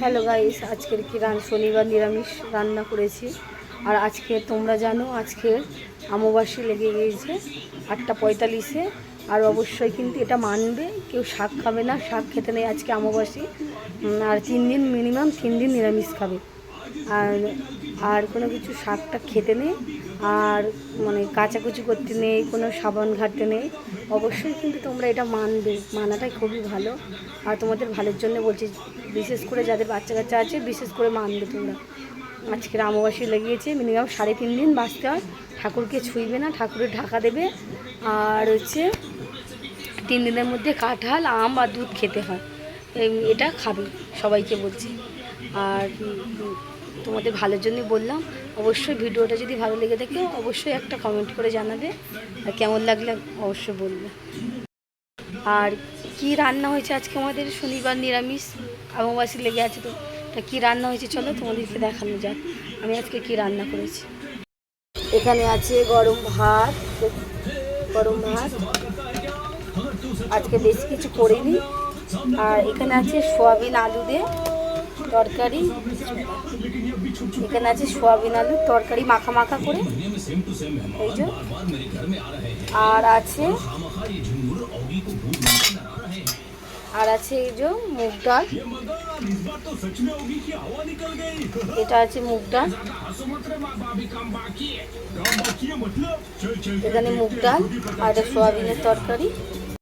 Hello guys, আজকের কি run? শনিবার নিরামিষ রান্না করেছি। আর আজকে তোমরা জানো, আজকে আমবাসী লেগে গিয়েছে, আটটা পঁয়তাল্লিশে। আর অবশ্যই কিন্তু এটা মানবে, কেউ শাক খাবে না, শাক খেতে নেই আজকে আমবাসী আর তিন দিন মিনিমাম তিন দিন নিরামিষ খাবে। আর আর কোনো কিছু শাকটা খেতে নেই, আর মানে কাচাকুচি করতে নেই, কোনো সাবান ঘাটতে নেই। অবশ্যই কিন্তু তোমরা এটা মানবে, মানাটাই খুবই ভালো। আর তোমাদের ভালোর জন্য বলছি, বিশেষ করে যাদের বাচ্চা কাচ্চা আছে, বিশেষ করে মানবে তোমরা। আজকের আমবাসী লেগিয়েছে মিনিমাম সাড়ে তিন দিন বাঁচতে হয়। ঠাকুরকে ছুঁইবে না, ঠাকুরের ঢাকা দেবে। আর হচ্ছে, তিন দিনের মধ্যে কাঁঠাল, আম আর দুধ খেতে হয়। এটা খাবে, সবাইকে বলছি। আর তোমাদের ভালোর জন্য বললাম। অবশ্যই ভিডিওটা যদি ভালো লেগে থাকে, অবশ্যই একটা কমেন্ট করে জানাবে। আর কেমন লাগলে অবশ্যই বলবে। আর কি রান্না হয়েছে আজকে আমাদের? শনিবার নিরামিষ। আমবাসী লেগে আছে তো। তা কী রান্না হয়েছে চলো তোমাদেরকে দেখানো যাক। আমি আজকে কি রান্না করেছি? এখানে আছে গরম ভাত। গরম ভাত। আজকে বেশি কিছু করিনি। আর এখানে আছে সোয়াবিন আলু দিয়ে তরকারি। এখানে আছে সোয়াবিন আলু, তরকারি মাখা মাখা করে। এই যে। আর আছে আর আছে এই যে মুগ ডাল। এটা আছে মুগ ডাল। এখানে মুগ ডাল আর সোয়াবিনের তরকারি।